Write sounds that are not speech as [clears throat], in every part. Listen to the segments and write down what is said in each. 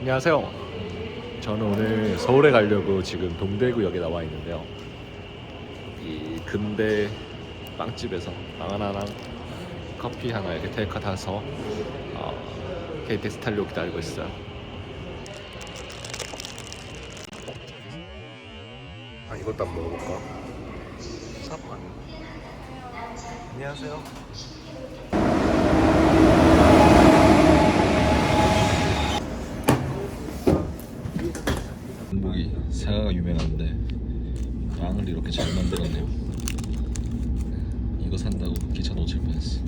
안녕하세요. 저는 오늘 서울에 가려고 지금 동대구역에 나와 있는데요. 이 근대 빵집에서 빵 하나랑 커피 하나 이렇게 테이크 타서 어, KTX 타려고 기다리고 있어요. 아 이것도 한번 먹어볼까? 사반. 안녕하세요. 한국이 사과가 유명한데 빵을 이렇게 잘 만들었네요. 이거 산다고 기차 놓칠 뻔했어.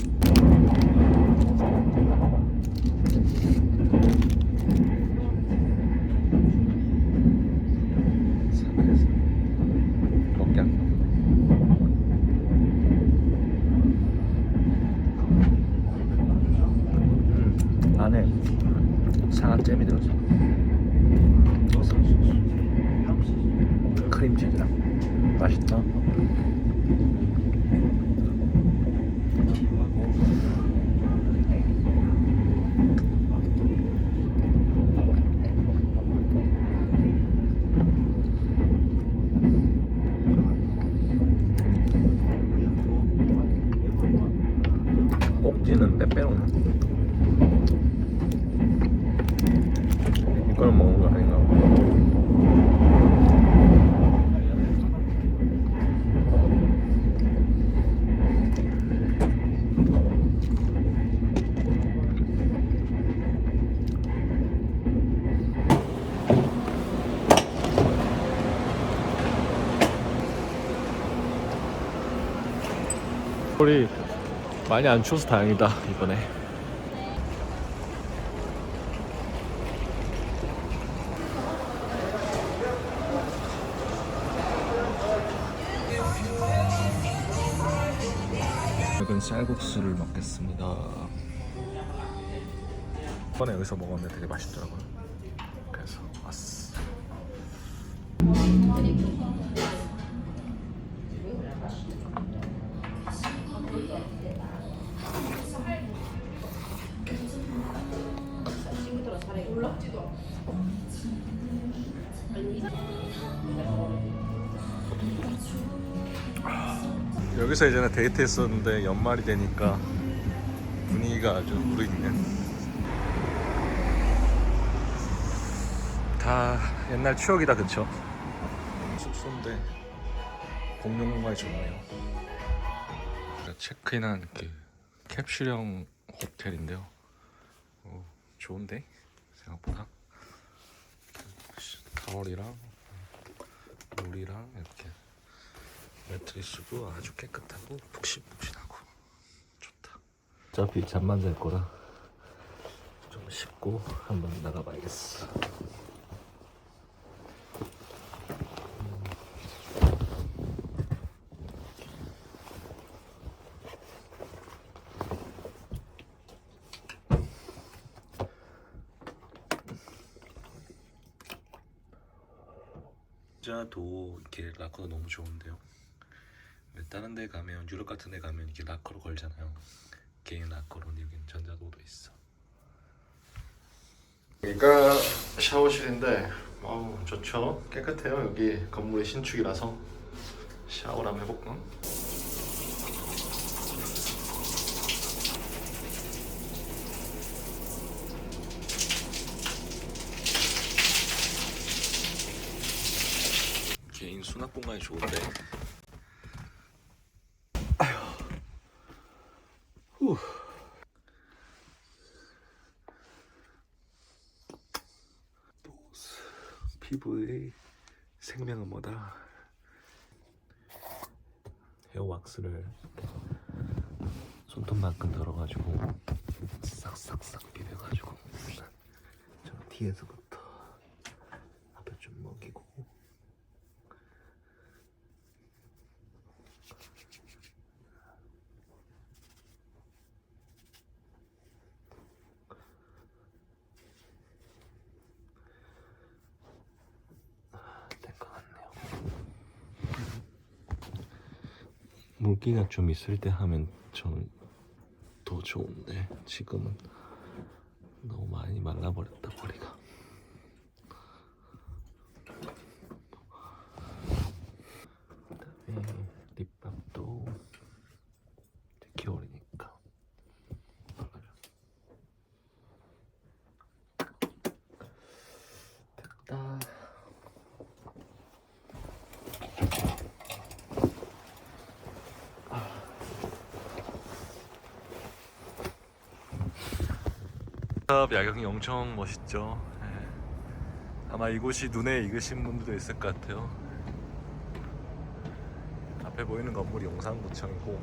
사과에서 먹게 음, 안에 사과잼이 들어있어. 크림치즈랑 맛있다. 꼭지는 빼빼로나. 이거는 먹는 거 아닌가? 우리 많이 안 추워서 다행이다 이번에. 여긴 쌀국수를 먹겠습니다. 이번에 여기서 먹었는데 되게 맛있더라고요. 그래서 왔어 여기서 이제는 데이트했었는데 연말이 되니까 분위기가 아주 무르익네. 다 옛날 추억이다 그쵸? 숙소인데 공용 공간이 좋네요. 체크인한 그 캡슐형 호텔인데요. 어, 좋은데 생각보다 타월이랑 물이랑 이렇게 매트리스도 아주 깨끗하고 푹신푹신하고 좋다. 어차피 잠만 잘 거라 좀 씻고 한번 나가봐야겠어. 자도 이렇게 라커도 너무 좋은데요. 다른 데 가면 유럽 같은 데 가면 이렇게 락커로 걸잖아요. 개인 락커로 여기는 전자도도 있어. 여기가 샤워실인데 어우 좋죠. 깨끗해요. 여기 건물의 신축이라서 샤워를 한번 해볼까? 개인 수납 공간이 좋은데 후. 보스 피부의 생명은 뭐다? 헤어 왁스를 손톱만큼 덜어가지고 싹싹싹 비벼가지고 저 뒤에서부터 앞에 좀 먹이고 될 것 같네요. 물기가 좀 있을 때 하면 저는 더 좋은데 지금은 너무 많이 말라버렸다 머리가. 탑 야경이 엄청 멋있죠. 예. 아마 이곳이 눈에 익으신 분들도 있을 것 같아요. 앞에 보이는 건물이 용산구청이고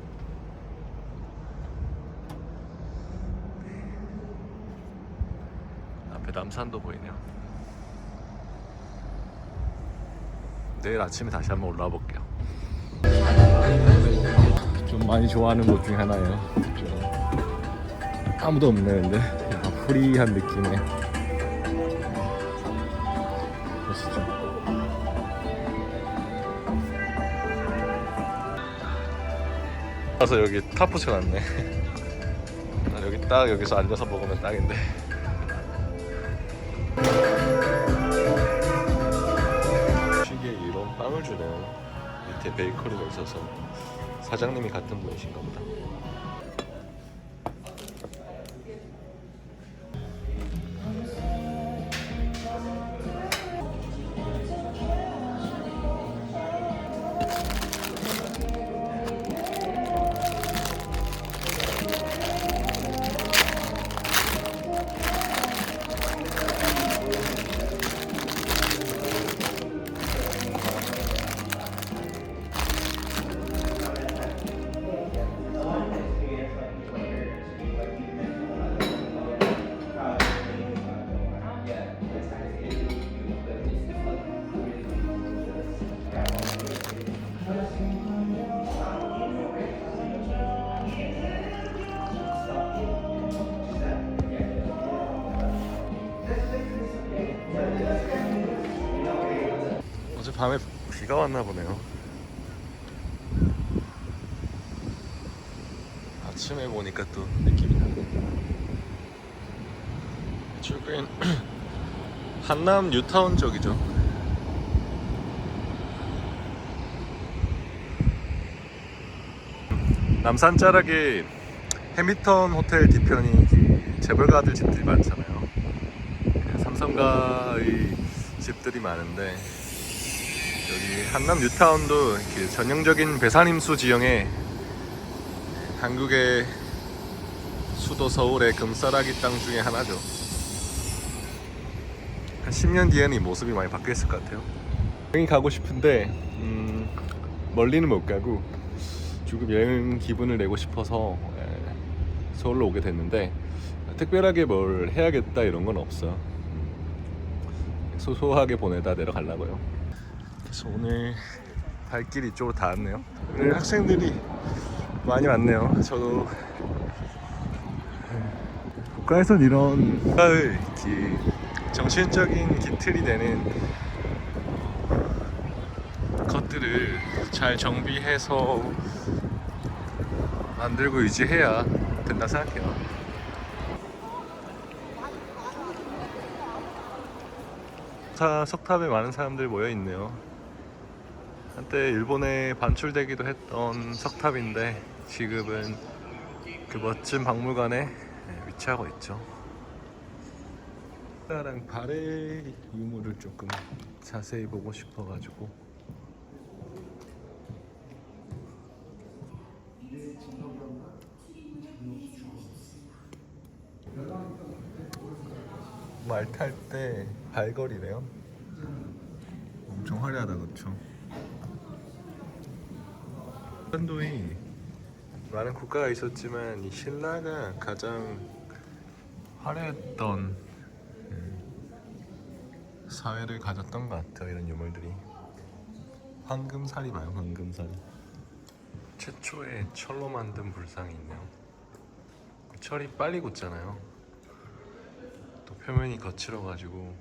앞에 남산도 보이네요. 내일 아침에 다시 한번 올라와 볼게요. 좀 많이 좋아하는 곳 중에 하나예요. 좀 아무도 없네 근데 프리한 느낌의 멋있죠. 가서 여기 탑 붙여놨네. 아, 여기 딱 여기서 앉아서 먹으면 딱인데. 시기에 이런 빵을 주네요. 밑에 베이커리가 있어서 사장님이 같은 분이신가 보다. 밤에 비가 왔나 보네요. 아침에 보니까 또 느낌이 다르네. 출근 [clears throat] 한남 뉴타운 쪽이죠. 남산 자락에 해미턴 호텔 뒤편이 재벌가들 집들이 많잖아요. 그 삼성가의 집들이 많은데 여기 한남 뉴타운도 이렇게 전형적인 배산임수 지형에 한국의 수도 서울의 금싸라기 땅 중에 하나죠. 한 10년 뒤에는 이 모습이 많이 바뀌었을 것 같아요. 여기 가고 싶은데 음, 멀리는 못 가고 조금 여행 기분을 내고 싶어서 에, 서울로 오게 됐는데 특별하게 뭘 해야겠다 이런 건 없어. 음, 소소하게 보내다 내려가려고요. 그래서 오늘 발길이 이쪽으로 닿았네요. 오늘 학생들이 많이 왔네요. 저도 국가에선 이런 국가의 기- 정신적인 기틀이 되는 것들을 잘 정비해서 만들고 유지해야 된다 생각해요. 사 석탑에 많은 사람들이 모여 있네요. 한때 일본에 반출되기도 했던 석탑인데 지금은 그 멋진 박물관에 위치하고 있죠. 랑 발의 유물을 조금 자세히 보고 싶어가지고 말 탈 때 발걸이래요. 엄청 화려하다 그렇죠? 한도에 많은 국가가 있었지만 이 신라가 가장 화려했던 음, 사회를 가졌던 것 같아요 이런 유물들이. 황금살이 봐요 황금살 최초의 철로 만든 불상이 있네요. 철이 빨리 굳잖아요. 또 표면이 거칠어가지고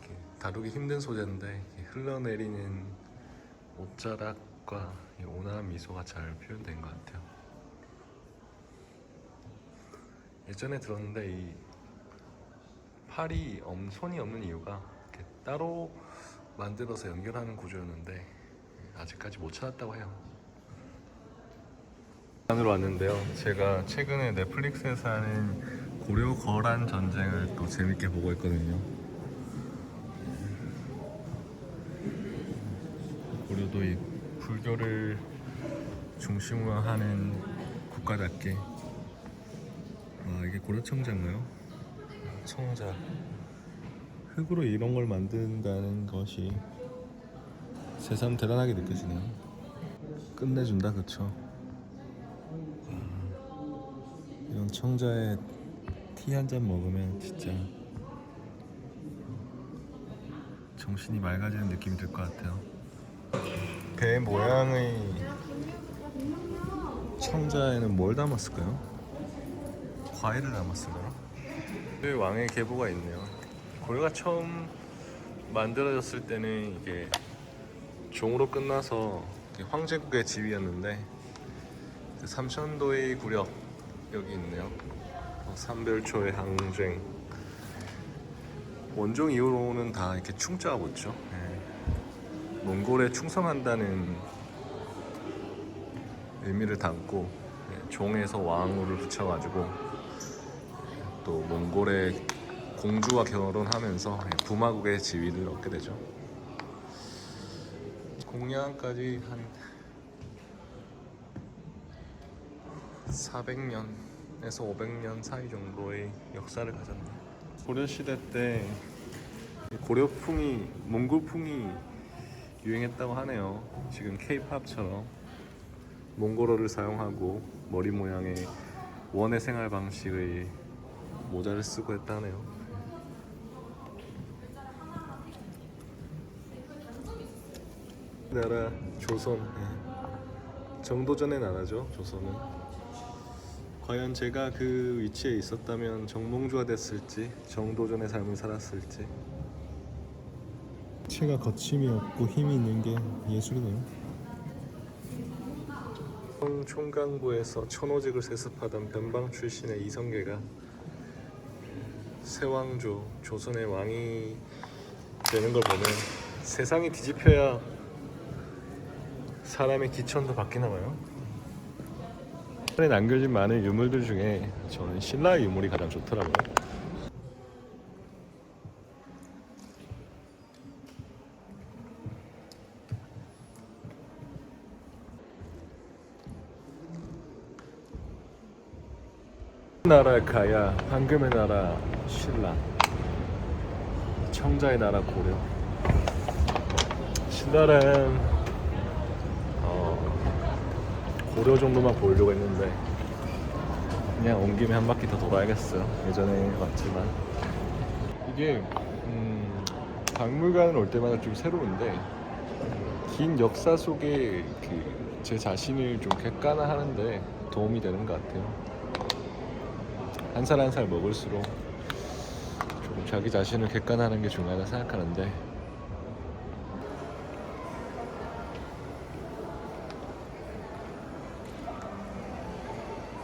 이렇게 다루기 힘든 소재인데 흘러내리는 옷자락 과 이 온화한 미소가 잘 표현된 것 같아요. 예전에 들었는데 이 팔이 엄, 손이 없는 이유가 따로 만들어서 연결하는 구조였는데 아직까지 못 찾았다고 해요. 안으로 왔는데요. 제가 최근에 넷플릭스에서 하는 고려 거란 전쟁을 또 재밌게 보고 있거든요. 고려도 이 불교를 중심으로 하는 국가답게. 아 이게 고려청자인가요? 청자. 흙으로 이런 걸 만든다는 것이 새삼 대단하게 느껴지네요. 끝내준다 그쵸? 음, 이런 청자에 티 한 잔 먹으면 진짜 정신이 맑아지는 느낌이 들 것 같아요 배 모양의 청자에는 뭘 담았을까요? 과일을 담았을까요? 그 왕의 계보가 있네요. 고려가 처음 만들어졌을 때는 이게 종으로 끝나서 황제국의 지위였는데 그 삼천도의 구력 여기 있네요. 어, 삼별초의 항쟁 원종 이후로는 다 이렇게 충자가 붙죠. 예. 몽골에 충성한다는 의미를 담고 예, 종에서 왕으로 붙여가지고 또 몽골의 공주와 결혼하면서 부마국의 지위를 얻게 되죠. 공양까지 한 400년에서 500년 사이 정도의 역사를 가졌네요. 고려 시대 때 고려풍이 몽골풍이 유행했다고 하네요. 지금 K-팝처럼 몽골어를 사용하고 머리 모양의 원의 생활 방식의 모자를 쓰고 했다네요. 나라 조선 예. 정도전의 나라죠 조선은 과연 제가 그 위치에 있었다면 정몽주가 됐을지 정도전의 삶을 살았을지 체가 거침이 없고 힘이 있는 게 예술이네요 총강부에서 천호직을 세습하던 변방 출신의 이성계가 세왕조 조선의 왕이 되는 걸 보면 세상이 뒤집혀야 사람의 기천도 바뀌나 봐요. 남겨진 많은 유물들 중에 저는 신라의 유물이 가장 좋더라고요. 나라 가야 황금의 나라 신라. 청자의 나라 고려. 신라는 어, 고려 정도만 보려고 했는데 그냥 온 김에 한 바퀴 더 돌아야겠어요. 예전에 왔지만. 이게 음, 박물관을 올 때마다 좀 새로운데 긴 역사 속에 그 제 자신을 좀 객관화하는데 도움이 되는 것 같아요 한 살 한 살 먹을수록 조금 자기 자신을 객관하는 게 중요하다 생각하는데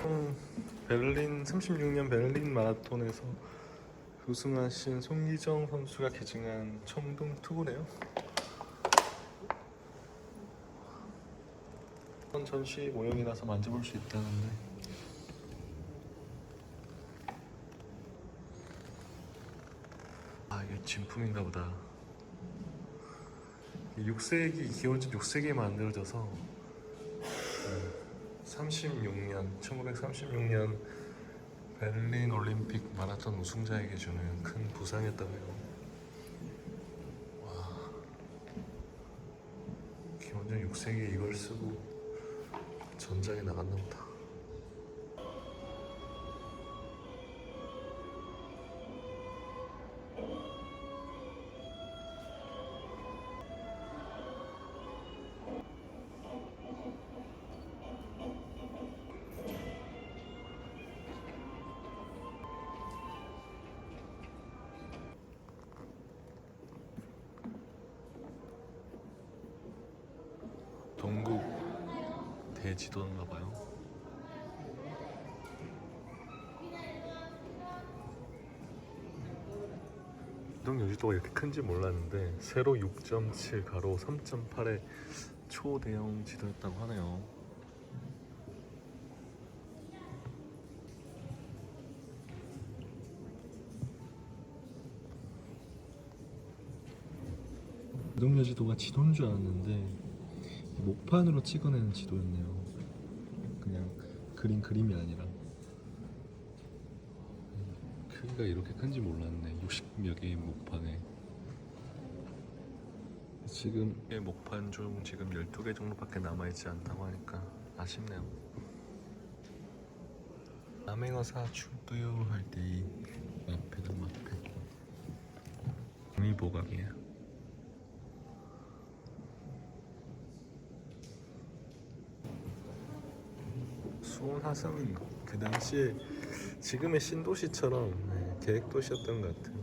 음, 베를린 36년 베를린 마라톤에서 우승하신 송기정 선수가 개증한 청동 투구네요. 전시 모형이라서 만져볼 수 있다는데 아 이게 진품인가 보다. 6세기 기원전 6세기에 만들어져서 36년 1936년 베를린 올림픽 마라톤 우승자에게 주는 큰 부상이었다고요. 와. 기원전 6세기에 이걸 쓰고 전장에 나갔나 보다 대지도인가 봐요. 이동 여지도가 이렇게 큰지 몰랐는데 세로 6.7 가로 3.8의 초대형 지도였다고 하네요. 이동 여지도가 지도인 줄 알았는데 목판으로 찍어내는 지도였네요. 그린 그림이 아니라. 크기가 이렇게 큰지 몰랐네. 60여 개의 목판에. 지금 의 목판 중 지금 12개 정도밖에 남아있지 않다고 하니까 아쉽네요. 남행어사 출두요 할때 마페다 마페 종이보감이에요 수원 화성은 그 당시에 지금의 신도시처럼 네, 계획도시였던 것 같아요.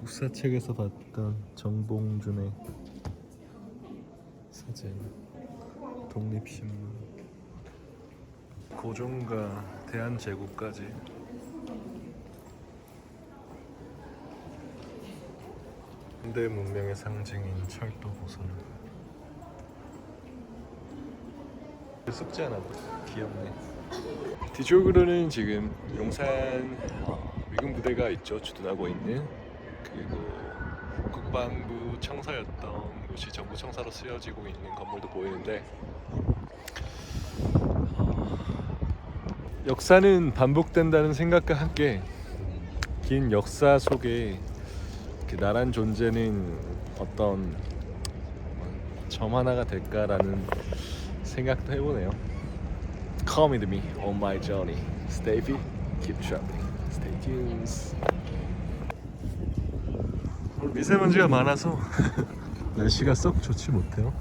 국사책에서 봤던 정봉준의 사진, 독립신문, 고종과 대한제국까지 현대 문명의 상징인 철도 보선. 썩지 않아도 귀엽네. 뒤쪽으로는 지금 용산 어, 미군 부대가 있죠 주둔하고 있는 그리고 국방부 청사였던 곳이 정부 청사로 쓰여지고 있는 건물도 보이는데 어, 역사는 반복된다는 생각과 함께 긴 역사 속에 그 나란 존재는 어떤 점 하나가 될까라는 생각도 해보네요. Come with me on my journey. Stay fit, keep traveling. Stay tuned. 미세먼지가 많아서 날씨가 썩 좋지 못해요.